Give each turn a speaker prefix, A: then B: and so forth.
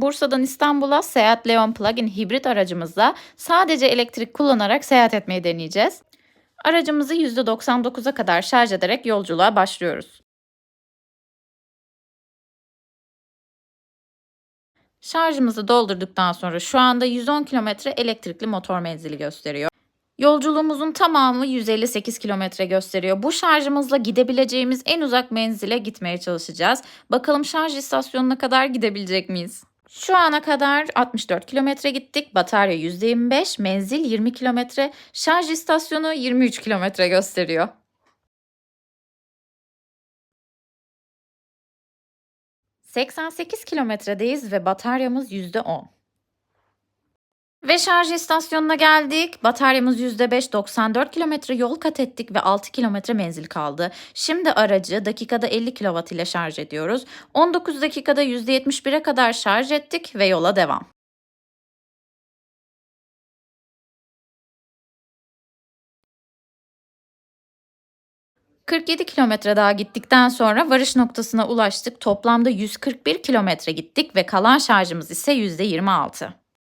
A: Bursa'dan İstanbul'a Seat Leon plug-in hibrit aracımızla sadece elektrik kullanarak seyahat etmeyi deneyeceğiz. Aracımızı %99'a kadar şarj ederek yolculuğa başlıyoruz. Şarjımızı doldurduktan sonra şu anda 110 kilometre elektrikli motor menzili gösteriyor. Yolculuğumuzun tamamı 158 kilometre gösteriyor. Bu şarjımızla gidebileceğimiz en uzak menzile gitmeye çalışacağız. Bakalım şarj istasyonuna kadar gidebilecek miyiz? Şu ana kadar 64 kilometre gittik. Batarya %25, menzil 20 kilometre, şarj istasyonu 23 kilometre gösteriyor. ...88 kilometredeyiz ve bataryamız %10. Ve şarj istasyonuna geldik. Bataryamız %5, 94 kilometre yol kat ettik ve 6 kilometre menzil kaldı. Şimdi aracı dakikada 50 kW ile şarj ediyoruz. 19 dakikada %71'e kadar şarj ettik ve yola devam. ...47 kilometre daha gittikten sonra varış noktasına ulaştık. Toplamda 141 kilometre gittik ve kalan şarjımız ise %26.